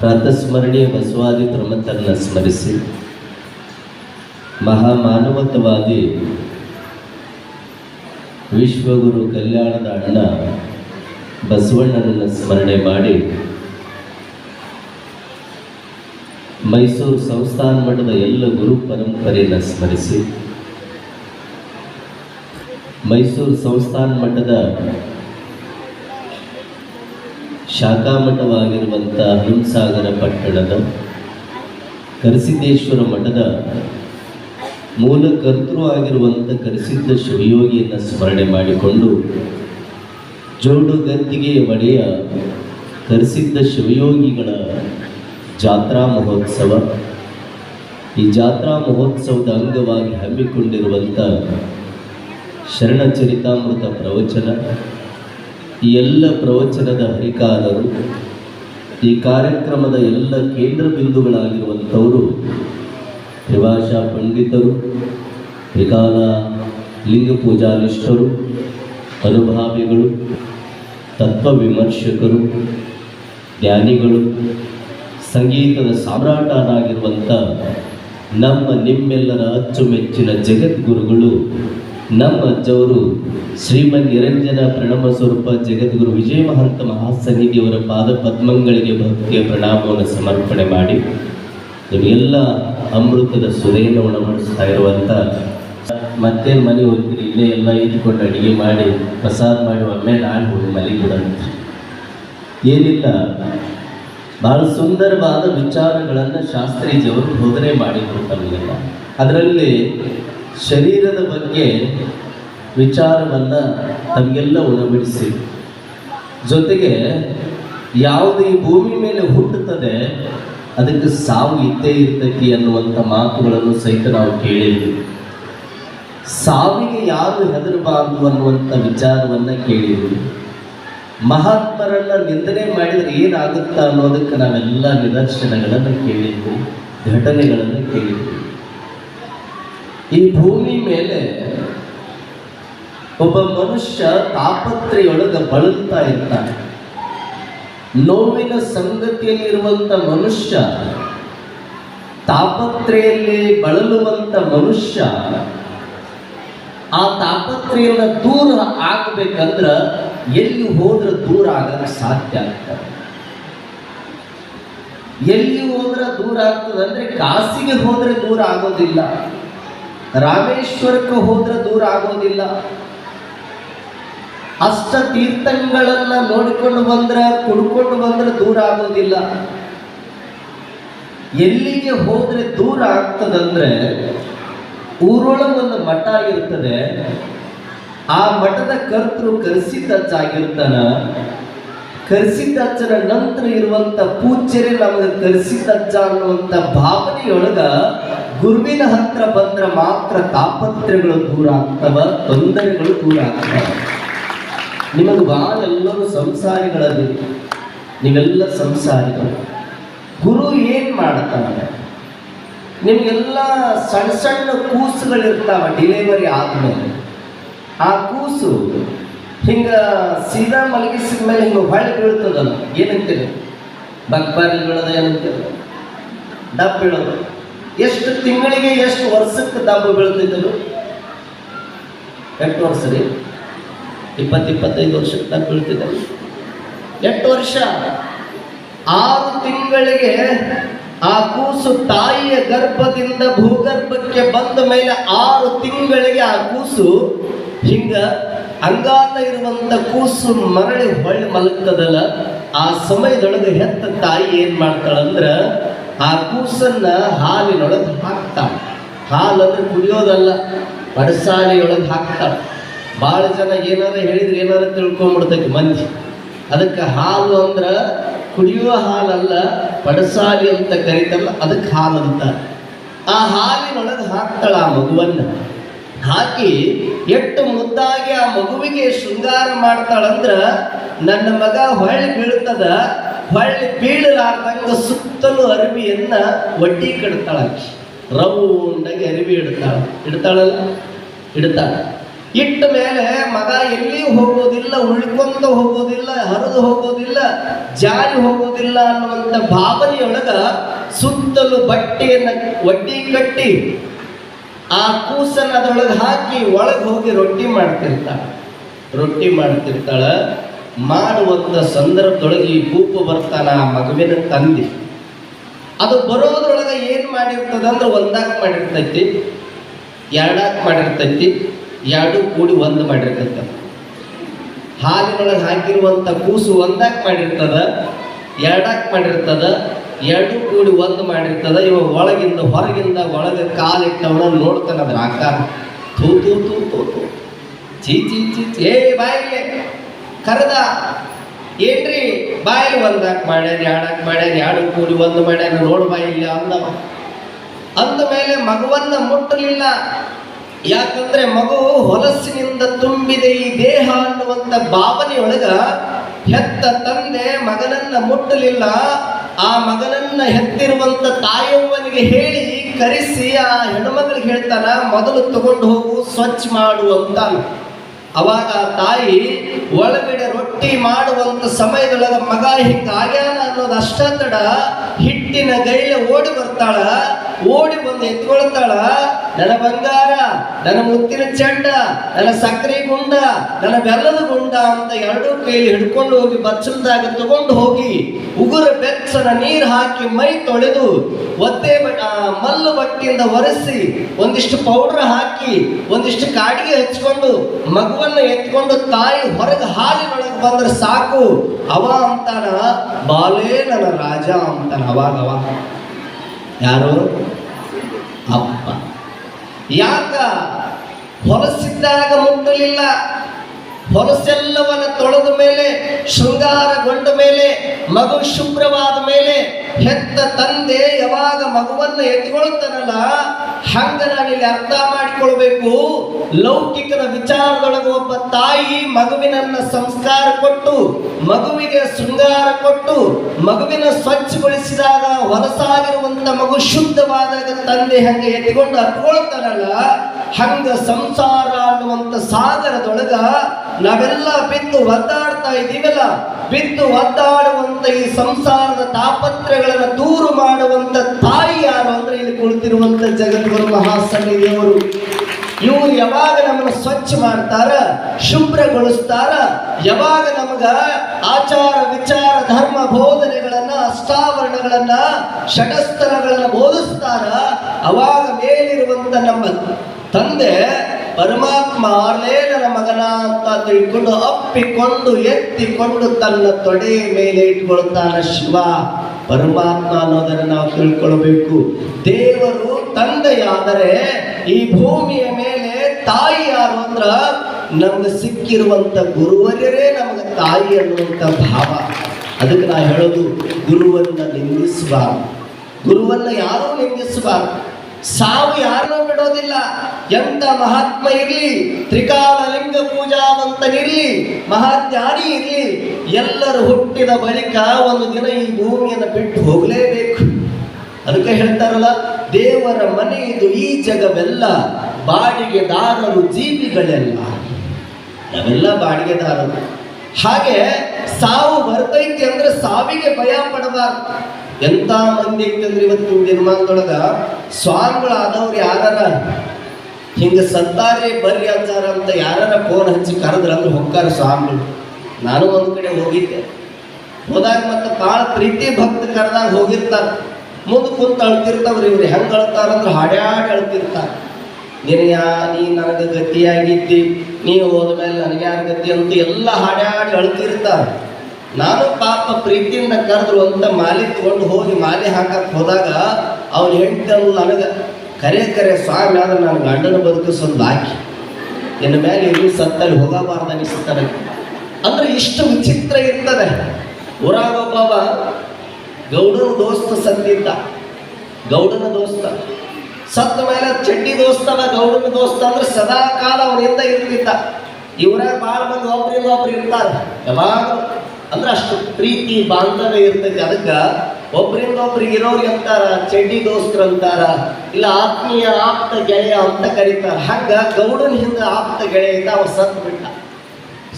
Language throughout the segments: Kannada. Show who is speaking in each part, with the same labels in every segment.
Speaker 1: ಪ್ರಾತಸ್ಮರಣೀಯ ಬಸವಾದಿ ಪ್ರಮಥರನ್ನ ಸ್ಮರಿಸಿ, ಮಹಾಮಾನವತವಾದಿ ವಿಶ್ವಗುರು ಕಲ್ಯಾಣದ ಅಣ್ಣ ಬಸವಣ್ಣನನ್ನು ಸ್ಮರಣೆ ಮಾಡಿ, ಮೈಸೂರು ಸಂಸ್ಥಾನ ಮಠದ ಎಲ್ಲ ಗುರು ಪರಂಪರೆಯನ್ನು ಸ್ಮರಿಸಿ, ಮೈಸೂರು ಸಂಸ್ಥಾನ ಮಠದ ಶಾಖಾ ಮಠವಾಗಿರುವಂಥ ಹಂಸಾಗರ ಪಟ್ಟಣದ ಕರಸಿದ್ದೇಶ್ವರ ಮಠದ ಮೂಲ ಕರ್ತೃ ಆಗಿರುವಂಥ ಕರಿಸಿದ್ದ ಶಿವಯೋಗಿಯನ್ನು ಸ್ಮರಣೆ ಮಾಡಿಕೊಂಡು ಜೋಡು ಗದ್ದಿಗೆ ಒಡೆಯ ಕರೆಸಿದ್ದ ಶಿವಯೋಗಿಗಳ ಜಾತ್ರಾ ಮಹೋತ್ಸವ. ಈ ಜಾತ್ರಾ ಮಹೋತ್ಸವದ ಅಂಗವಾಗಿ ಹಮ್ಮಿಕೊಂಡಿರುವಂಥ ಶರಣಚರಿತಾಮೃತ ಪ್ರವಚನ. ಎಲ್ಲ ಪ್ರವಚನದ ಹರಿಕಾರರು ಈ ಕಾರ್ಯಕ್ರಮದ ಎಲ್ಲ ಕೇಂದ್ರ ಬಿಂದುಗಳಾಗಿರುವಂಥವರು ತ್ರಿಭಾಷಾ ಪಂಡಿತರು, ತ್ರಿಕಾಲ ಲಿಂಗ ಪೂಜಾನಿಷ್ಠರು ಅನುಭಾವಿಗಳು, ತತ್ವ ವಿಮರ್ಶಕರು, ಜ್ಞಾನಿಗಳು, ಸಂಗೀತದ ಸಾಮ್ರಾಟನಾಗಿರುವಂಥ ನಮ್ಮ ನಿಮ್ಮೆಲ್ಲರ ಅಚ್ಚುಮೆಚ್ಚಿನ ಜಗದ್ಗುರುಗಳು, ನಮ್ಮ ಅಜ್ಜವರು ಶ್ರೀಮನ್ ನಿರಂಜನ ಪ್ರಣಮ ಸ್ವರೂಪ ಜಗದ್ಗುರು ವಿಜಯ ಮಹಂತ ಮಹಾಸನ್ನಿಧಿಯವರ ಪಾದ ಪದ್ಮಗಳಿಗೆ ಭಕ್ತಿಯ ಪ್ರಣಾಮವನ್ನು ಸಮರ್ಪಣೆ ಮಾಡಿ ನಿಮಗೆಲ್ಲ ಅಮೃತದ ಸುರೇನ ಉಣಬಡಿಸ್ತಾ ಇರುವಂಥ ಮತ್ತೆ ಮನೆ ಹೋಗ್ತೀರಿ ಇಲ್ಲೇ ಎಲ್ಲ ಇಟ್ಕೊಂಡು ಅಡಿಗೆ ಮಾಡಿ, ಪ್ರಸಾದ ಮಾಡಿ, ಒಮ್ಮೆ ನಾನು ಹೋಗಿ ಮಲಿಗಿಡಂತ ಏನಿಲ್ಲ, ಬಹಳ ಸುಂದರವಾದ ವಿಚಾರಗಳನ್ನು ಶಾಸ್ತ್ರೀಜಿಯವರು ಬೋಧನೆ ಮಾಡಿದ್ರು ತಮಗೆಲ್ಲ ಅದರಲ್ಲಿ ಶರೀರದ ಬಗ್ಗೆ ವಿಚಾರವನ್ನು ತಮಗೆಲ್ಲ ಉಳಬಿಡಿಸಿ ಜೊತೆಗೆ ಯಾವುದು ಈ ಭೂಮಿ ಮೇಲೆ ಹುಟ್ಟುತ್ತದೆ, ಅದಕ್ಕೆ ಸಾವು ಇದ್ದೇ ಇರ್ತೈತಿ ಅನ್ನುವಂಥ ಮಾತುಗಳನ್ನು ಸಹಿತ ನಾವು ಕೇಳಿದ್ವಿ ಸಾವಿಗೆ ಯಾರು ಹೆದರಬಾರದು ಅನ್ನುವಂಥ ವಿಚಾರವನ್ನು ಕೇಳಿದ್ವಿ ಮಹಾತ್ಮರನ್ನ ನಿಂದನೆ ಮಾಡಿದರೆ ಏನಾಗುತ್ತಾ ಅನ್ನೋದಕ್ಕೆ ನಾವೆಲ್ಲ ನಿದರ್ಶನಗಳನ್ನು ಕೇಳಿದ್ವಿ, ಘಟನೆಗಳನ್ನು ಕೇಳಿದ್ವಿ. ಈ ಭೂಮಿ ಮೇಲೆ ಒಬ್ಬ ಮನುಷ್ಯ ತಾಪತ್ರೆಯೊಳಗೆ ಬಳಲ್ತಾ ಇರ್ತಾನೆ. ನೋವಿನ ಸಂಗತಿಯಲ್ಲಿರುವಂಥ ಮನುಷ್ಯ, ತಾಪತ್ರೆಯಲ್ಲಿ ಬಳಲುವಂಥ ಮನುಷ್ಯ, ಆ ತಾಪತ್ರೆಯನ್ನ ದೂರ ಆಗಬೇಕಂದ್ರ ಎಲ್ಲಿ ಹೋದ್ರೆ ದೂರ ಆಗಕ್ಕೆ ಸಾಧ್ಯ ಆಗ್ತದೆ. ಎಲ್ಲಿ ಹೋದ್ರೆ ದೂರ ಆಗ್ತದೆ ಅಂದ್ರೆ ಕಾಸಿಗೆ ಹೋದ್ರೆ ದೂರ ಆಗೋದಿಲ್ಲ. ರಾಮೇಶ್ವರಕ್ಕೆ ಹೋದ್ರೆ ದೂರ ಆಗೋದಿಲ್ಲ. ಅಷ್ಟ ತೀರ್ಥಗಳನ್ನ ನೋಡಿಕೊಂಡು ಬಂದ್ರೆ, ಕುಡ್ಕೊಂಡು ಬಂದ್ರೆ ದೂರ ಆಗೋದಿಲ್ಲ. ಎಲ್ಲಿಗೆ ಹೋದ್ರೆ ದೂರ ಆಗ್ತದಂದ್ರೆ ಊರೊಳಗೊಂದು ಮಠ ಇರ್ತದೆ ಆ ಮಠದ ಕರ್ತೃ ಕರ್ಸಿದ್ದಚ್ಚಾಗಿರ್ತಾನ ಕರೆಸಿದ್ದಚ್ಚನ ನಂತರ ಇರುವಂತ ಪೂಜ್ಯರೇ ನಮಗೆ ಕರ್ಸಿದ್ದಚ್ಚ ಅನ್ನುವಂಥ ಭಾವನೆಯೊಳಗ ಗುರುವಿನ ಹತ್ರ ಬಂದ್ರೆ ಮಾತ್ರ ತಾಪತ್ರಗಳು ದೂರ ಆಗ್ತವ, ತೊಂದರೆಗಳು ದೂರ ಆಗ್ತವ. ನಿಮಗೆ ಭಾಳ ಎಲ್ಲರೂ ಸಂಸಾರಿಗಳಲ್ಲಿ, ನೀವೆಲ್ಲ ಸಂಸಾರಿಗಳು. ಗುರು ಏನು ಮಾಡ್ತಾನೆ? ನಿಮಗೆಲ್ಲ ಸಣ್ಣ ಸಣ್ಣ ಕೂಸುಗಳಿರ್ತಾವ ಡಿಲೆವರಿ ಆದ್ಮೇಲೆ. ಆ ಕೂಸು ಹಿಂಗ ಸೀದಾ ಮಲಗಿಸಿದ ಮೇಲೆ ಹಿಂಗೆ ಹೊಳೆ ಬೀಳ್ತದಲ್ಲ, ಏನಂತೀರಿ? ಬಕ್ಬಾರಿ ಬೀಳೋದು ಏನಂತೀರಿ? ಡಬ್ ಬೀಳೋದು. ಎಷ್ಟು ತಿಂಗಳಿಗೆ ಎಷ್ಟು ವರ್ಷಕ್ಕೆ ದಬ್ಬು ಬೀಳ್ತಿದ್ದರು ಎಷ್ಟು ವರ್ಷ ರೀ? ಇಪ್ಪತ್ತು ಇಪ್ಪತ್ತೈದು ವರ್ಷಕ್ಕೆ ನಾನು ಬೀಳ್ತಿದ್ದೆ ಎಂಟು ವರ್ಷ, ಆರು ತಿಂಗಳಿಗೆ ಆ ಕೂಸು ತಾಯಿಯ ಗರ್ಭದಿಂದ ಭೂಗರ್ಭಕ್ಕೆ ಬಂದ ಮೇಲೆ ಆರು ತಿಂಗಳಿಗೆ ಆ ಕೂಸು ಹಿಂಗ ಅಂಗಾತ ಇರುವಂತ ಕೂಸು ಮರಳಿ ಹೊಳ್ಳಿ ಮಲಗ್ತದಲ್ಲ, ಆ ಸಮಯದೊಳಗೆ ಹೆತ್ತ ತಾಯಿ ಏನ್ ಮಾಡ್ತಾಳಂದ್ರ ಆ ಕೂಸನ್ನ ಹಾಲಿನೊಳಗೆ ಹಾಕ್ತಾಳ. ಹಾಲು ಅಂದ್ರೆ ಕುಡಿಯೋದಲ್ಲ ಪಡಸಾಲಿಯೊಳಗೆ ಹಾಕ್ತಾಳ. ಭಾಳ ಜನ ಏನಾರ ಹೇಳಿದ್ರೆ ಏನಾರ ತಿಳ್ಕೊಂಬಿಡ್ತೈತಿ ಮಂದಿ. ಅದಕ್ಕೆ ಹಾಲು ಅಂದ್ರ ಕುಡಿಯುವ ಹಾಲಲ್ಲ ಪಡಸಾಲಿ ಅಂತ ಕರೀತಲ್ಲ ಅದಕ್ಕೆ ಹಾಲು ಅಂತ ಆ ಹಾಲಿನೊಳಗೆ ಹಾಕ್ತಾಳ ಆ ಮಗುವನ್ನ. ಹಾಕಿ ಎಷ್ಟು ಮುದ್ದಾಗಿ ಆ ಮಗುವಿಗೆ ಶೃಂಗಾರ ಮಾಡ್ತಾಳಂದ್ರ ನನ್ನ ಮಗ ಹೊಳ್ಳಿ ಬೀಳ್ತದ, ಹೊಳ್ಳಿ ಬೀಳಲಾರ್ದಂಗ ಸುತ್ತಲೂ ಅರಿವಿಯನ್ನ ಒಡ್ಡಿ ಕಡ್ತಾಳ ರೌಂಡಾಗಿ ಅರಿವಿ ಇಡ್ತಾಳ. ಇಡ್ತಾಳಲ್ಲ? ಇಡ್ತಾಳ. ಇಟ್ಟ ಮೇಲೆ ಮಗ ಎಲ್ಲಿಯೂ ಹೋಗೋದಿಲ್ಲ ಉಳ್ಕೊಂತ ಹೋಗೋದಿಲ್ಲ, ಹರಿದು ಹೋಗೋದಿಲ್ಲ, ಜಾರಿ ಹೋಗೋದಿಲ್ಲ ಅನ್ನುವಂಥ ಭಾವನೆಯೊಳಗ ಸುತ್ತಲೂ ಬಟ್ಟೆಯನ್ನ ಒಡ್ಡಿ ಕಟ್ಟಿ ಆ ಕೂಸನ್ನು ಅದರೊಳಗೆ ಹಾಕಿ ಒಳಗೆ ಹೋಗಿ ರೊಟ್ಟಿ ಮಾಡ್ತಿರ್ತಾಳೆ. ರೊಟ್ಟಿ ಮಾಡ್ತಿರ್ತಾಳೆ. ಮಾಡುವಂಥ ಸಂದರ್ಭದೊಳಗೆ ಈ ಕೂಪು ಬರ್ತಾನ ಆ ಮಗುವಿನ ತಂದೆ. ಅದು ಬರೋದ್ರೊಳಗೆ ಏನು ಮಾಡಿರ್ತದ ಅಂದ್ರೆ ಒಂದಾಕ್ ಮಾಡಿರ್ತೈತಿ, ಎರಡಾಕ್ ಮಾಡಿರ್ತೈತಿ ಎರಡು ಕೂಡಿ ಒಂದು ಮಾಡಿರ್ತದ. ಹಾಲಿನೊಳಗೆ ಹಾಕಿರುವಂಥ ಕೂಸು ಒಂದಾಕ್ ಮಾಡಿರ್ತದ, ಎರಡಾಕ್ ಮಾಡಿರ್ತದ, ಎರಡು ಕೂಡಿ ಒಂದು ಮಾಡಿರ್ತದ, ಇವ ಒಳಗಿಂದ ಹೊರಗಿಂದ ಒಳಗೆ ಕಾಲಿಟ್ಟವನ ನೋಡ್ತಾನ ಅದ್ರ ಆಕಾರ ತೂ ತೂ ತೂ ತೂ ತೂ ಚೀ ಚೀ ಚೀ ಚೀ. ಏ, ಬಾಯಿಲೆ, ಕರೆದ. ಏನ್ರಿ? ಬಾಯಿ ಒಂದಾಕ್ ಮಾಡ್ಯಾನ, ಎರಡಾಕ್ ಮಾಡ್ಯಾನ, ಎರಡು ಕೂಡಿ ಒಂದು ಮಾಡ್ಯಾನ, ನೋಡು ಬಾಯಿಲ್ಲ ಅಂದವ. ಅಂದ ಮೇಲೆ ಮಗುವನ್ನ ಮುಟ್ಟಲಿಲ್ಲ. ಯಾಕಂದ್ರೆ ಮಗು ಹೊಲಸಿನಿಂದ ತುಂಬಿದೆ ಈ ದೇಹ ಅನ್ನುವಂಥ ಭಾವನೆಯೊಳಗ ಹೆತ್ತ ತಂದೆ ಮಗನನ್ನ ಮುಟ್ಟಲಿಲ್ಲ. ಆ ಮಗನನ್ನ ಹೆತ್ತಿರುವಂತ ತಾಯವ್ವನಿಗೆ ಹೇಳಿ ಕರೆಸಿ, ಆ ಹೆಣ್ಮಗಳಿಗೆ ಹೇಳ್ತಾನ, ಮೊದಲು ತಗೊಂಡು ಹೋಗು, ಸ್ವಚ್ಛ ಮಾಡು ಅಂತ ಅವಾಗ ಆ ತಾಯಿ ಒಳಗಡೆ ರೊಟ್ಟಿ ಮಾಡುವಂತ ಸಮಯದೊಳಗ ಮಗ ಹಿಂಗಾಗ್ಯಾನ ಅನ್ನೋದು ಅಷ್ಟ ತಡ ಹಿಟ್ಟಿನ ಗೈಲೆ ಓಡಿ ಬರ್ತಾಳ. ಓಡಿ ಬಂದು ಎತ್ಕೊಳ್ತಾಳ. ನನ್ನ ಬಂಗಾರ ನನ್ನ ಮುತ್ತಿನ ಚಂಡ ನನ್ನ ಸಕ್ಕರೆ ಗುಂಡ ನನ್ನ ಬೆಲ್ಲದ ಗುಂಡ ಅಂತ ಎರಡೂ ಕೈಲಿ ಹಿಡ್ಕೊಂಡು ಹೋಗಿ ಬಚ್ಚಲದಾಗ ತಗೊಂಡು ಹೋಗಿ ಉಗುರ ಬೆಚ್ಚನ ನೀರು ಹಾಕಿ ಮೈ ತೊಳೆದು ಆ, ಮಲ್ಲು ಬಟ್ಟೆಯಿಂದ ಒರೆಸಿ ಒಂದಿಷ್ಟು ಪೌಡರ್ ಹಾಕಿ ಒಂದಿಷ್ಟು ಕಾಡಿಗೆ ಹಚ್ಕೊಂಡು ಮಗುವನ್ನ ಎತ್ಕೊಂಡು ತಾಯಿ ಹೊರಗೆ ಹಾಲಿನೊಳಗೆ ಬಂದ್ರೆ ಸಾಕು. ಅವ ಅಂತಾನ ಬಾಲೇ ನನ್ನ ರಾಜ ಅಂತಾನ ಅವಾಗ ಅವ ಯಾರು? ಅಪ್ಪ. ಯಾಕ? ಹೊಲಸಿದ್ದಾಗ ಮುಟ್ಟಲಿಲ್ಲ. ಹೊಲಸೆಲ್ಲವನ್ನ ತೊಳೆದ ಮೇಲೆ ಶೃಂಗಾರಗೊಂಡ ಮೇಲೆ ಮಗು ಶುಭ್ರವಾದ ಮೇಲೆ ಹೆತ್ತ ತಂದೆ ಯಾವಾಗ ಮಗುವನ್ನು ಎತ್ಕೊಳ್ತಾನಲ್ಲ, ಹಂಗ ನಾನಿಲ್ಲಿ ಅರ್ಥ ಮಾಡಿಕೊಳ್ಬೇಕು. ಲೌಕಿಕದ ವಿಚಾರದೊಳಗೆ ಒಬ್ಬ ತಾಯಿ ಮಗುವಿನನ್ನ ಸಂಸ್ಕಾರ ಕೊಟ್ಟು, ಮಗುವಿಗೆ ಶೃಂಗಾರ ಕೊಟ್ಟು, ಮಗುವಿನ ಸ್ವಚ್ಛಗೊಳಿಸಿದಾಗ ಹೊಲಸಾಗಿರುವಂತ ಮಗು ಶುದ್ಧವಾದಾಗ ತಂದೆ ಹಂಗೆ ಎತ್ಕೊಂಡು ಹತ್ಕೊಳ್ತಾನಲ್ಲ ಹಂಗ ಸಂಸಾರ ಅನ್ನುವಂತ ಸಾಗರದೊಳಗ ನಾವೆಲ್ಲ ಬಿದ್ದು ಒದ್ದಾಡ್ತಾ ಇದ್ದೀವಲ್ಲ, ಬಿದ್ದು ಒದ್ದಾಡುವಂತ ಈ ಸಂಸಾರದ ತಾಪತ್ರಗಳನ್ನು ದೂರು ಮಾಡುವಂತ ತಾಯಿ ಯಾರು ಅಂದ್ರೆ ಇಲ್ಲಿ ಕುಳಿತಿರುವಂತ ಜಗದ್ಗುರು ಮಹಾಸನ್ನಿಧಿಯವರು ಇವ್ರು ಯಾವಾಗ ನಮ್ಮನ್ನು ಸ್ವಚ್ಛ ಮಾಡ್ತಾರ, ಶುಭ್ರಗೊಳಿಸ್ತಾರ, ಯಾವಾಗ ನಮಗ ಆಚಾರ ವಿಚಾರ, ಧರ್ಮ ಬೋಧನೆಗಳನ್ನ, ಅಷ್ಟಾವರಣಗಳನ್ನ ಷಟಸ್ಥರಗಳನ್ನ ಬೋಧಿಸ್ತಾರ, ಅವಾಗ ಮೇಲಿರುವಂತ ನಮ್ಮ ತಂದೆ ಪರಮಾತ್ಮ ಆರ್ಲೇನರ ಮಗನ ಅಂತ ತಿಳ್ಕೊಂಡು ಅಪ್ಪಿಕೊಂಡು ಎತ್ತಿಕೊಂಡು ತನ್ನ ತೊಡೆ ಮೇಲೆ ಇಟ್ಕೊಳ್ತಾನ ಶಿವ. ಪರಮಾತ್ಮ ಅನ್ನೋದನ್ನು ನಾವು ತಿಳ್ಕೊಳ್ಬೇಕು. ದೇವರು ತಂದೆಯಾದರೆ ಈ ಭೂಮಿಯ ಮೇಲೆ ತಾಯಿ ಯಾರು ಅಂದ್ರ ನಮ್ಗೆ ಸಿಕ್ಕಿರುವಂತ ಗುರುವರ್ಯರೇ ನಮ್ಗೆ ತಾಯಿ ಅನ್ನುವಂಥ ಭಾವ. ಅದಕ್ಕೆ ನಾ ಹೇಳೋದು ಗುರುವನ್ನ ನಿಂದಿಸಬಾರ್ದು ಗುರುವನ್ನ ಯಾರೂ ನಿಂದಿಸಬಾರ್ದು ಸಾವು ಯಾರನ್ನೂ ಬಿಡೋದಿಲ್ಲ. ಎಂತ ಮಹಾತ್ಮ ಇರಲಿ, ತ್ರಿಕಾಲ ಲಿಂಗ ಪೂಜಾವಂತನಿರಲಿ ಮಹಾಜ್ಞಾನಿ ಇರಲಿ, ಎಲ್ಲರೂ ಹುಟ್ಟಿದ ಬಳಿಕ ಒಂದು ದಿನ ಈ ಭೂಮಿಯನ್ನು ಬಿಟ್ಟು ಹೋಗಲೇಬೇಕು. ಅದಕ್ಕೆ ಹೇಳ್ತಾರಲ್ಲ, ದೇವರ ಮನೆ ಇದು ಈ ಜಗವೆಲ್ಲ ಬಾಡಿಗೆದಾರರು ಜೀವಿಗಳೆಲ್ಲ. ನಾವೆಲ್ಲ ಬಾಡಿಗೆದಾರರು. ಹಾಗೆ ಸಾವು ಬರ್ತೈತಿ ಅಂದ್ರೆ ಸಾವಿಗೆ ಭಯ ಪಡಬಾರ್ದು. ಎಂತ ಮಂದಿ ಐತಂದ್ರೆ ಇವತ್ತು ದಿನಮಾನದೊಳಗ ಸ್ವಾಮಿಗಳಾದವ್ರು ಯಾರ ಹಿಂಗ ಸತ್ತಾರೆ ಬರ್ರಿ ಅಂತಾರ ಅಂತ ಯಾರಾರ ಫೋನ್ ಹಚ್ಚಿ ಕರೆದ್ರ ಅಂದ್ರೆ ಹೊಕ್ಕಾರ ಸ್ವಾಮಿಗಳು. ನಾನು ಒಂದು ಕಡೆ ಹೋಗಿದ್ದೆ. ಹೋದಾಗ ಮತ್ತೆ ಭಾಳ ಪ್ರೀತಿ ಭಕ್ತ ಕರೆದಾಗ ಹೋಗಿರ್ತಾರ. ಮುಂದೆ ಕುಂತ ಅಳ್ತಿರ್ತಾವ್ರಿ ಇವ್ರು. ಹೆಂಗ್ ಅಳ್ತಾರಂದ್ರೆ ಹಾಡ್ಯಾಡಿ ಅಳ್ತಿರ್ತಾರ. ಯಾ ನೀ ನನಗೆ ಗತಿಯಾಗಿದ್ದಿ, ನೀ ಹೋದ್ಮೇಲೆ ಮೇಲೆ ಯಾರ ಗತಿ ಅಂತ ಎಲ್ಲ ಹಾಡ್ಯಾಡಿ ಅಳ್ತಿರ್ತಾರ. ನಾನು ಪಾಪ ಪ್ರೀತಿಯಿಂದ ಕರೆದ್ರು ಅಂತ ಮಾಲೆ ತಗೊಂಡು ಹೋಗಿ ಮಾಲೆ ಹಾಕಕ್ಕೆ ಹೋದಾಗ ಅವ್ನು ಹೆಂಡತಿ ನನಗೆ, ಕರೆ ಕರೆ, ಸ್ವಾಮಿ, ಆದ್ರೆ ನನ್ನ ಗಂಡನ ಬದುಕಿಸೊಂದು ಹಾಕಿ ಇನ್ನ ಮೇಲೆ ಇಲ್ಲಿ ಸತ್ತಲ್ಲಿ ಹೋಗಬಾರ್ದು ಅನಿಸುತ್ತದೆ ಅಂದ್ರೆ ಇಷ್ಟು ವಿಚಿತ್ರ ಇರ್ತದೆ. ಊರಾಗ ಒಬ್ಬ ಗೌಡನ ದೋಸ್ತ ಸತ್ತಿದ್ದ. ಗೌಡನ ದೋಸ್ತ. ಸತ್ತ ಮೇಲೆ ಚಡ್ಡಿ ದೋಸ್ತವ ಗೌಡನ ದೋಸ್ತ ಅಂದ್ರೆ ಸದಾ ಕಾಲ ಅವನಿಂದ ಇರ್ತಿದ್ದ ಇವರೇ ಭಾಳ ಮಂದಿ ಒಬ್ರಿಂದ ಒಬ್ರು ಇರ್ತಾರೆ. ಯಾವಾಗ ಅಂದ್ರೆ ಅಷ್ಟು ಪ್ರೀತಿ ಬಾಂಧವ್ಯ ಇರ್ತೈತಿ ಅದಕ್ಕೆ ಒಬ್ರಿಂದ ಒಬ್ರಿಗೆ ಇರೋರು ಅಂತಾರ ಚಡ್ಡಿ ದೋಸ್ತರು ಅಂತಾರ, ಇಲ್ಲ ಆತ್ಮೀಯ ಆಪ್ತ ಗೆಳೆಯ ಅಂತ ಕರೀತಾರ. ಹಂಗ ಗೌಡನ ಹಿಂದೆ ಆಪ್ತ ಗೆಳೆಯ ಇದ್ದ ಅವ ಸತ್ ಬಿಟ್ಟ.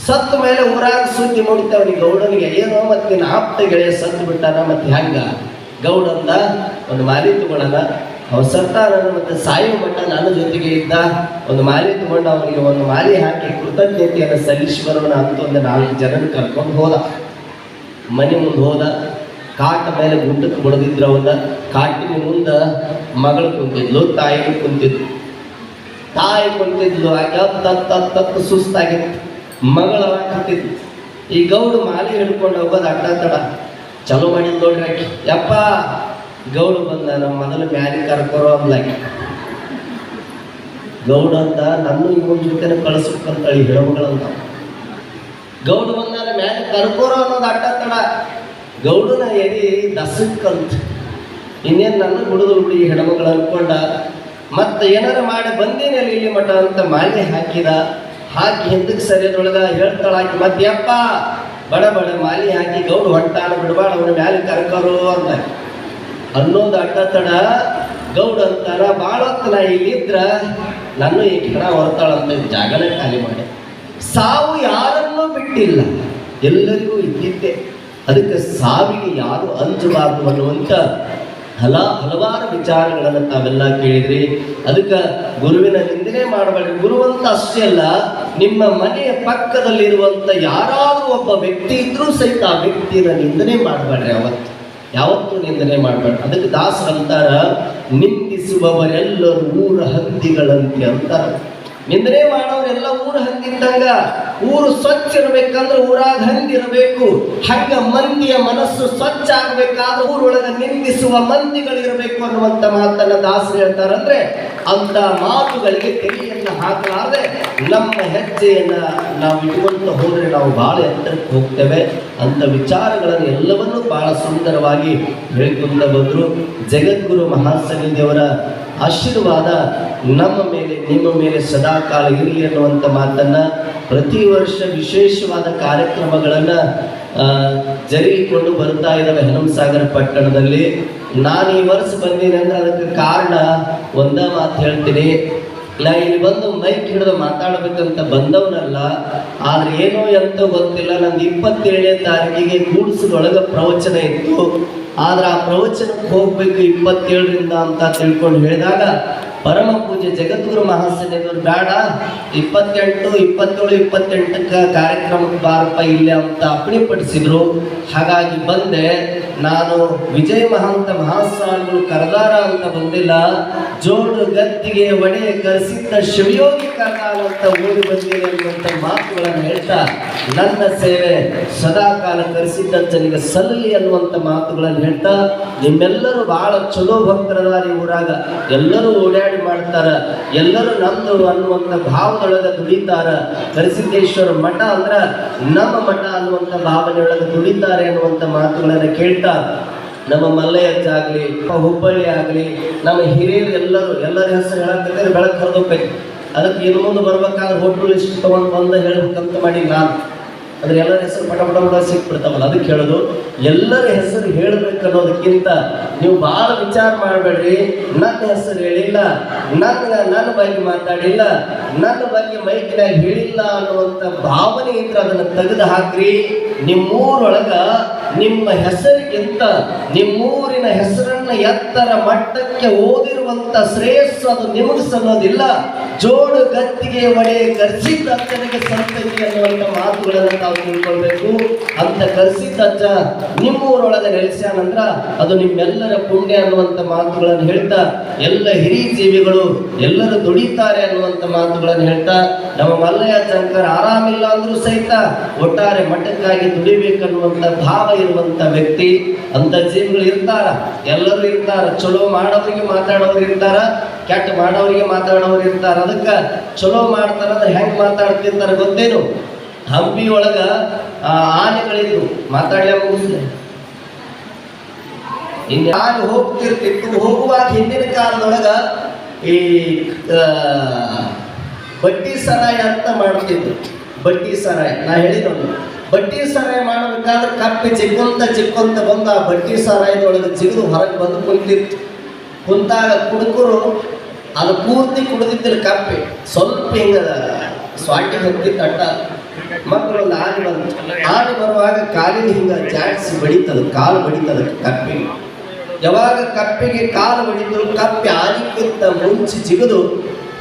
Speaker 1: ಸತ್ತ ಮೇಲೆ ಊರಾಗ ಸುದ್ದಿ ಮುಡಿತವನಿಗೆ ಗೌಡನಿಗೆ, ಏನೋ ಮತ್ತೆ ಆಪ್ತ ಗೆಳೆಯ ಸತ್ತು ಬಿಟ್ಟಾನ? ಮತ್ತೆ ಹಂಗ? ಗೌಡಂದ, ಒಂದು ಮಾಲಿ ತಗೊಳ್ಳೋಣ ಅವ ನನ್ನ ಮತ್ತೆ ಸಾಯುವ ಮಟ್ಟ ನನ್ನ ಜೊತೆಗೆ ಇದ್ದ ಒಂದು ಮಾಲಿ ತಗೊಂಡು ಅವನಿಗೆ ಒಂದು ಮಾಲಿ ಹಾಕಿ ಕೃತಜ್ಞತೆಯನ್ನು ಸಲ್ಲಿಸಿ ಅಂತ ಒಂದು ನಾಲ್ಕು ಜನನ ಕರ್ಕೊಂಡು ಹೋದ. ಮನೆ ಮುಂದೆ ಹೋದ. ಕಾಟ ಮೇಲೆ ಗುಡ್ಡಕ್ಕೆ ಬಡದಿದ್ರು ಅವನ್ನ ಕಾಟಿನ ಮುಂದೆ ಮಗಳು ಕುಂತಿದ್ಲು ತಾಯಿ ಕುಂತಿದ್ಲು. ತಾಯಿ ಕುಂತಿದ್ಲು ಆಗ ತತ್ತು ತತ್ ಸುಸ್ತಾಗಿತ್ತು. ಮಗಳ ಕುಂತಿದ್ಲು ಈ ಗೌಡು ಮಾಲಿ ಹಿಡ್ಕೊಂಡು ಹೋಗೋದು ಅಡ್ಡ ತಡ ಚಲೋ ಮಾಡಿದ್ ನೋಡ್ರಿ ಆಕಿ. ಯಪ್ಪ ಗೌಡು ಬಂದ ನಮ್ಮ ಮೊದಲು ಮ್ಯಾಲಿ ಕರ್ಕೊರೋ ಅಂದ್ಲಾಕಿ. ಗೌಡ ಅಂತ ನನ್ನ ಇವನ್ ಜೊತೆ ಕಳಿಸ್ಬೇಕಂತಳಿ ಹೇಳುವಂತ ಗೌಡು ಬಂದಾನ, ಮ್ಯಾಲೆ ಕರ್ಕೋರೋ ಅನ್ನೋದು ಅಡ್ಡ ತಡ. ಗೌಡನ ಎರಿ ದಸಕ್ಕಂತ. ಇನ್ನೇನು ನನ್ನ ಹುಡುದು ಹುಡುಗಿ ಹೆಣ್ಮಗಳು ಅನ್ಕೊಂಡ. ಮತ್ತೆ ಏನಾರ ಮಾಡಿ ಬಂದೇನೆ ಇಲ್ಲಿ ಮಠ ಅಂತ ಮಾಲೆ ಹಾಕಿದ. ಹಾಕಿ ಹಿಂದಕ್ಕೆ ಸರಿಯದೊಳಗ ಹೇಳ್ತಾಳ ಹಾಕಿ ಮತ್ತೆ ಅಪ್ಪ ಬಡ ಬಡ ಮಾಲಿ ಹಾಕಿ ಗೌಡ ಹೊಟ್ಟಾನ ಬಿಡಬಾಡ ಅವನ ಮ್ಯಾಲೆ ಕರ್ಕರು ಅಂತ ಅನ್ನೋದು ಅಡ್ಡ ತಡ ಗೌಡ ಅಂತಾರ, ಭಾಳ ಇಲ್ಲಿದ್ರ ನಾನು ಈ ಕ್ಷಣ ಹೊರತಾಳಂತ ಜಾಗನೇ ಖಾಲಿ ಮಾಡಿ. ಸಾವು ಯಾರನ್ನೂ ಬಿಟ್ಟಿಲ್ಲ, ಎಲ್ಲರಿಗೂ ಇದ್ದಿದ್ದೆ. ಅದಕ್ಕೆ ಸಾವಿಗೆ ಯಾರು ಅಂಜಬಾರದು ಅನ್ನುವಂಥ ಹಲ, ಹಲವಾರು ವಿಚಾರಗಳನ್ನು ತಾವೆಲ್ಲ ಕೇಳಿದ್ರಿ. ಅದಕ್ಕೆ ಗುರುವಿನ ನಿಂದನೆ ಮಾಡಬೇಡಿ. ಗುರುವಂತ ಅಷ್ಟೇ ಅಲ್ಲ, ನಿಮ್ಮ ಮನೆಯ ಪಕ್ಕದಲ್ಲಿರುವಂಥ ಯಾರಾದರೂ ಒಬ್ಬ ವ್ಯಕ್ತಿ ಇದ್ರೂ ಸಹಿತ ಆ ವ್ಯಕ್ತಿನ ನಿಂದನೆ ಮಾಡಬೇಡ್ರಿ ಅವತ್ತು. ಯಾವತ್ತೂ ನಿಂದನೆ ಮಾಡಬೇಡ. ಅದಕ್ಕೆ ದಾಸರ ಅಂತಾರ ನಿಂದಿಸುವವರೆಲ್ಲರೂ ಊರ ಹಂದಿಗಳಂತೆ ಅಂತಾರ. ನಿಂದನೆ ಮಾಡೋರೆಲ್ಲ ಊರು ಹಂಗಿದ್ದಂಗ. ಊರು ಸ್ವಚ್ಛ ಇರಬೇಕಂದ್ರೆ ಊರಾಗ ಹಂದಿರಬೇಕು ಹಂಗ ಮಂದಿಯ ಮನಸ್ಸು ಸ್ವಚ್ಛ ಆಗ್ಬೇಕಾದ್ರೆ ಊರೊಳಗ ನಿಂದಿಸುವ ಮಂದಿಗಳಿರಬೇಕು ಅನ್ನುವಂತ ಮಾತನ್ನ ದಾಸರು ಹೇಳ್ತಾರಂದ್ರೆ ಅಂತ ಮಾತುಗಳಿಗೆ ತೆಗೆಯನ್ನ ಹಾಕಲಾರದೆ ನಮ್ಮ ಹೆಜ್ಜೆಯನ್ನ ನಾವು ಇಟ್ಕೊಂತ ಹೋದ್ರೆ ನಾವು ಬಹಳ ಎತ್ತರಕ್ಕೆ ಹೋಗ್ತೇವೆ ಅಂತ ವಿಚಾರಗಳನ್ನು ಎಲ್ಲವನ್ನೂ ಬಹಳ ಸುಂದರವಾಗಿ ಹೇಳಿಕೊಂಡ ಬಂದರು. ಜಗದ್ಗುರು ಮಹಾಸನಿ ದೇವರ ಆಶೀರ್ವಾದ ನಮ್ಮ ಮೇಲೆ, ನಿಮ್ಮ ಮೇಲೆ ಸದಾಕಾಲ ಇರಲಿ ಅನ್ನುವಂಥ ಮಾತನ್ನ ಪ್ರತಿ ವರ್ಷ ವಿಶೇಷವಾದ ಕಾರ್ಯಕ್ರಮಗಳನ್ನು ಜರುಗಿಕೊಂಡು ಬರ್ತಾ ಇದ್ದಾವೆ ಹನುಮಸಾಗರ ಪಟ್ಟಣದಲ್ಲಿ. ನಾನು ಈ ವರ್ಷ ಬಂದೀನಿ ಅಂದ್ರೆ ಅದಕ್ಕೆ ಕಾರಣ ಒಂದ ಮಾತು ಹೇಳ್ತೀನಿ. ನಾ ಇಲ್ಲಿ ಬಂದು ಮೈಕ್ ಹಿಡಿದು ಮಾತಾಡಬೇಕಂತ ಬಂದವನಲ್ಲ, ಆದ್ರೆ ಏನೋ ಎಂತ ಗೊತ್ತಿಲ್ಲ. ನಂದು ಇಪ್ಪತ್ತೇಳನೇ ತಾರೀಕಿಗೆ ಗೂಡ್ಸದೊಳಗ ಪ್ರವಚನ ಇತ್ತು. ಆದ್ರೆ ಆ ಪ್ರವಚನಕ್ಕೆ ಹೋಗ್ಬೇಕು ಇಪ್ಪತ್ತೇಳರಿಂದ ಅಂತ ತಿಳ್ಕೊಂಡು ಹೇಳಿದಾಗ ಪರಮ ಪೂಜೆ ಜಗದ್ಗುರು ಮಹಾಸನೇದವ್ರು ಬೇಡ. ಇಪ್ಪತ್ತೆಂಟು, ಇಪ್ಪತ್ತೇಳು, ಇಪ್ಪತ್ತೆಂಟಕ್ಕೆ ಕಾರ್ಯಕ್ರಮಕ್ಕೆ ಬಾರಪ್ಪ ಇಲ್ಲಿ ಅಂತ ಅಪ್ಪಣಿಪಡಿಸಿದ್ರು. ಹಾಗಾಗಿ ಬಂದೆ. ನಾನು ವಿಜಯ ಮಹಾಂತ ಮಹಾಸ್ವಾಮಿಗಳು ಕರದಾರ ಅಂತ ಬಂದಿಲ್ಲ. ಜೋಡು ಗತ್ತಿಗೆ ಒಡೆ ಕರೆಸಿದ್ದ ಶಿವಯೋಗಿ ಕರದಾರ ಅಂತ ಓಡಿ ಬಂದಿದೆ ಅನ್ನುವಂಥ ಮಾತುಗಳನ್ನು ಹೇಳ್ತಾ ನನ್ನ ಸೇವೆ ಸದಾಕಾಲ ಕರೆಸಿದ್ದಂತನಿಗೆ ಸಲ್ಲಿ ಅನ್ನುವಂಥ ಮಾತುಗಳನ್ನು ಹೇಳ್ತಾ, ನಿಮ್ಮೆಲ್ಲರೂ ಬಹಳ ಚಲೋ ಭಕ್ತರದಾರಿ ಊರಾಗ. ಎಲ್ಲರೂ ಓಡಾಡಿ ಮಾಡ್ತಾರ. ಎಲ್ಲರೂ ನಮ್ದು ಅನ್ನುವಂಥ ಭಾವದೊಳಗ ದುಡಿತಾರ. ಕರಿಸಿದ್ದೇಶ್ವರ ಮಠ ಅಂದ್ರ ನಮ್ಮ ಮಠ ಅನ್ನುವಂಥ ಭಾವನೆಯೊಳಗೆ ದುಡಿತಾರೆ ಅನ್ನುವಂಥ ಮಾತುಗಳನ್ನು ಕೇಳ್ತಾ ನಮ್ಮ ಮಲ್ಲಯ್ಯ ಆಗ್ಲಿ ಹುಬ್ಬಳ್ಳಿ ಆಗಲಿ, ನಮ್ಮ ಹಿರಿಯರು ಎಲ್ಲರೂ, ಎಲ್ಲರ ಹೆಸರು ಹೇಳಕ್ಕಂತಂದ್ರೆ ಬೆಳಕು ಹರಿದೋಗ್ಬೇಕು ಅದಕ್ಕೆ ಇನ್ನು ಮುಂದೆ ಬರ್ಬೇಕಾದ್ರೆ ಹೋಟ್ಲು ಲಿಸ್ಟ್ ತಗೊಂಡು ಬಂದು ಹೇಳ್ಬೇಕಂತ ಮಾಡಿ ನಾನು. ಅಂದ್ರೆ ಎಲ್ಲರ ಹೆಸರು ಪಟ ಪಟ ಪಟ ಸಿಕ್ಬಿಡ್ತಾವಲ್ಲ ಅದಕ್ಕೆ ಹೇಳೋದು ಎಲ್ಲರ ಹೆಸರು ಹೇಳ್ಬೇಕು ಅನ್ನೋದಕ್ಕಿಂತ ನೀವು ಭಾಳ ವಿಚಾರ ಮಾಡಬೇಡ್ರಿ. ನನ್ನ ಹೆಸರು ಹೇಳಿಲ್ಲ, ನನ್ನ ನನ್ನ ಬಗ್ಗೆ ಮಾತಾಡಿಲ್ಲ, ನನ್ನ ಬಗ್ಗೆ ಮೈಕಿನಾಗ ಹೇಳಿಲ್ಲ ಅನ್ನುವಂಥ ಭಾವನೆ ಇದ್ರೆ ಅದನ್ನು ತೆಗೆದು ಹಾಕ್ರಿ. ನಿಮ್ಮೂರೊಳಗ ನಿಮ್ಮ ಹೆಸರಿಗಿಂತ ನಿಮ್ಮೂರಿನ ಹೆಸರನ್ನ ಎತ್ತರ ಮಟ್ಟಕ್ಕೆ ಓದಿರುವಂತ ಶ್ರೇಯಸ್ಸು ಅದು ನಿಮಗೆ ಜೋಡು ಗತ್ತಿಗೆ ಒಡೆ ಕರ್ಸಿದ್ದ ಅಜ್ಜನಿಗೆ ಸಂತತಿ ಅನ್ನುವಂಥ ಮಾತುಗಳನ್ನು ತಾವು ತಿಳ್ಕೊಳ್ಬೇಕು. ಅಂತ ಕರ್ಸಿದ್ದ ಅಜ್ಜ ನಿಮ್ಮೂರೊಳಗೆ ನೆಲೆಸ್ಯಾನಂದ್ರ ಅದು ನಿಮ್ಮೆಲ್ಲರ ಪುಣ್ಯ ಅನ್ನುವಂಥ ಮಾತುಗಳನ್ನು ಹೇಳ್ತಾ, ಎಲ್ಲ ಹಿರಿಯ ಜೀವಿಗಳು ಎಲ್ಲರೂ ದುಡಿತಾರೆ ಅನ್ನುವಂಥ ಮಾತುಗಳನ್ನು ಹೇಳ್ತಾ, ನಮ್ಮ ಮಲ್ಲಯ್ಯ ಶಂಕರ್ ಆರಾಮಿಲ್ಲ ಅಂದ್ರೂ ಸಹಿತ ಒಟ್ಟಾರೆ ಮಠಕ್ಕಾಗಿ ದುಡಿಬೇಕನ್ನುವಂಥ ಭಾವ ಇರುವಂತ ವ್ಯಕ್ತಿ. ಅಂತ ಜೀವಿಗಳು ಇರ್ತಾರ. ಎಲ್ಲರೂ ಇರ್ತಾರ, ಚಲೋ ಮಾಡೋರಿಗೆ ಮಾತಾಡೋರು ಇರ್ತಾರ, ಕೆಟ್ಟ ಮಾಡೋರಿಗೆ ಮಾತಾಡೋರು ಇರ್ತಾರ. ಅದಕ್ಕೆ ಚಲೋ ಮಾಡ್ತಾರ ಅಂದ್ರೆ ಹೆಂಗ್ ಮಾತಾಡ್ತಿರ್ತಾರ ಗೊತ್ತೇನು? ಹಂಪಿ ಒಳಗ ಆನೆಗಳಿದ್ರು ಮಾತಾಡ್ಲೇ ಮುಗಿಸ್ಲಿ ಇನ್ನು ಆನೆ ಹೋಗ್ತಿರ್ತಿತ್ತು ಹೋಗುವಾಗ ಹಿಂದಿನ ಕಾಲದೊಳಗ ಈ ಬಟ್ಟಿ ಸರಾಯ ಅಂತ ಮಾಡ್ತಿದ್ರು. ಬಟ್ಟಿ ಸರಾಯ. ನಾ ಹೇಳಿದವನು ಬಟ್ಟಿ ಸಾರಾಯ ಮಾಡಬೇಕಾದ್ರೆ ಕಪ್ಪೆ ಚಿಕ್ಕೊಂತ ಚಿಕ್ಕೊಂತ ಬಂದ ಆ ಬಟ್ಟಿ ಸಾರಾಯದೊಳಗೆ ಜಿಗಿದು ಹೊರಗೆ ಬಂದು ಕುಂತಿತ್ತು. ಕುಂತಾಗ ಕುಡುಕರು ಅದು ಪೂರ್ತಿ ಕುಡಿದಿದ್ದಿಲ್ಲ ಕಪ್ಪೆ. ಸ್ವಲ್ಪ ಹಿಂಗ ಸ್ವಾಟಿ ಹೊತ್ತಿ ತಟ್ಟ ಮಕ್ಕಳು ಒಂದು ಆನೆ ಬಂತು ಆನೆ ಬರುವಾಗ ಕಾಲಿನ ಹಿಂಗ ಜಾಡಿಸಿ ಬಡಿತದ, ಕಾಲು ಬಡಿತದ ಕಪ್ಪೆ. ಯಾವಾಗ ಕಪ್ಪಿಗೆ ಕಾಲು ಬಡಿದ್ರು ಕಪ್ಪೆ ಆದಿಕ್ಕಿಂತ ಮುಂಚೆ ಜಿಗಿದು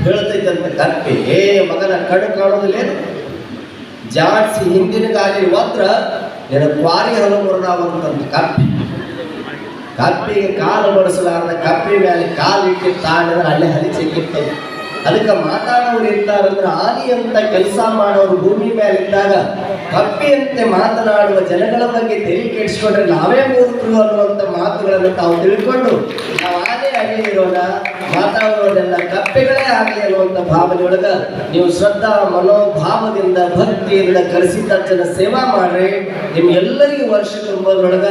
Speaker 1: ಹೇಳ್ತೈತಂತ ಕಪ್ಪೆ, ಏ ಮಗನ ಕಣ್ಣು ಕಾಣೋದಿಲ್ಲೇನು ಜಾಡ್ಸಿ ಹಿಂದಿನ ಗಾಲಿ ಒದ್ರ ನಿನ್ನ ಕ್ವಾರಿ ಹಲವು ಮುರಿದಾವಂತಂತ ಕಪ್ಪಿ. ಕಪ್ಪಿಗೆ ಕಾಲು ಬಡಿಸಲಾರ್ದ ಕಪ್ಪಿ ಮೇಲೆ ಕಾಲು ಇಟ್ಟು ತಾಂಡ್ರೆ ಅಲ್ಲೇ ಹಲಿ ಸಿಕ್ಕಿರ್ತದೆ ಅದಕ್ಕೆ ಮಾತಾಡೋರು ಇರ್ತಾರಂದ್ರೆ ಆನಿ ಅಂತ ಕೆಲಸ ಮಾಡೋರು ಭೂಮಿ ಮೇಲೆ ಇದ್ದಾಗ ಕಪ್ಪಿಯಂತೆ ಮಾತನಾಡುವ ಜನಗಳ ಬಗ್ಗೆ ತಲೆ ಕೆಡಿಸ್ಕೊಂಡ್ರೆ ನಾವೇ ಮೂರ್ತರು ಅನ್ನುವಂಥ ಮಾತುಗಳನ್ನು ತಾವು ತಿಳ್ಕೊಂಡು ನಾವು ಆನೆ ಆಗಲಿ ಮಾತಾಡೋದೆಲ್ಲ ಕಪ್ಪೆಗಳೇ ಆಗಲಿ ಅನ್ನುವಂಥ ಭಾವನೆಯೊಳಗ ನೀವು ಶ್ರದ್ಧಾ ಮನೋಭಾವದಿಂದ ಭಕ್ತಿಯಿಂದ ಕಲಿಸಿದ ಸೇವಾ ಮಾಡ್ರಿ. ನಿಮ್ಗೆಲ್ಲರಿಗೂ ವರ್ಷ ತುಂಬದ್ರೊಳಗ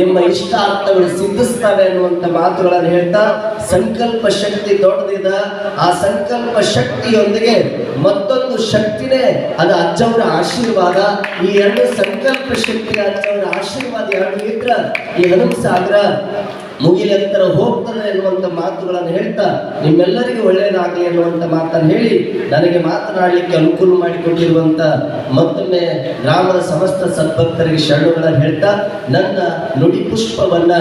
Speaker 1: ನಿಮ್ಮ ಇಷ್ಟಾರ್ಥಗಳು ಸಿದ್ಧಿಸ್ತವೆ ಅನ್ನುವಂಥ ಮಾತುಗಳನ್ನು ಹೇಳ್ತಾ, ಸಂಕಲ್ಪ ಶಕ್ತಿ ದೊಡ್ಡದಿದ, ಆ ಸಂಕಲ್ಪ ಶಕ್ತಿಯೊಂದಿಗೆ ಮತ್ತೊಂದು ಶಕ್ತಿನೇ ಅದು ಅಜ್ಜವರ ಆಶೀರ್ವಾದ. ಈ ಎರಡು ಸಂಕಲ್ಪ ಶಕ್ತಿ ಅಜ್ಜವರ ಆಶೀರ್ವಾದ ಎರಡು ಇದ್ರ, ಈ ಹನುಮ ಸಾಗರ ಮುಗಿಲೆತ್ತರ ಹೋಗ್ತದೆ ಎನ್ನುವಂಥ ಮಾತುಗಳನ್ನು ಹೇಳ್ತಾ ನಿಮ್ಮೆಲ್ಲರಿಗೂ ಒಳ್ಳೆಯದಾಗಲಿ ಅನ್ನುವಂಥ ಮಾತನ್ನು ಹೇಳಿ ನನಗೆ ಮಾತನಾಡಲಿಕ್ಕೆ ಅನುಕೂಲ ಮಾಡಿಕೊಟ್ಟಿರುವಂಥ ಮತ್ತೊಮ್ಮೆ ಗ್ರಾಮದ ಸಮಸ್ತ ಸದ್ಭಕ್ತರಿಗೆ ಶರಣುಗಳನ್ನು ಹೇಳ್ತಾ ನನ್ನ ನುಡಿ ಪುಷ್ಪವನ್ನ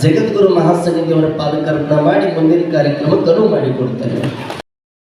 Speaker 1: ಜಗದ್ಗುರು ಮಹಾಸನ್ನಿಧಿಯವರ ಪಾಲಕರನ್ನ ಮಾಡಿ ಮುಂದಿನ ಕಾರ್ಯಕ್ರಮಕ್ಕೆ ಅನುವು ಮಾಡಿಕೊಡ್ತೇನೆ.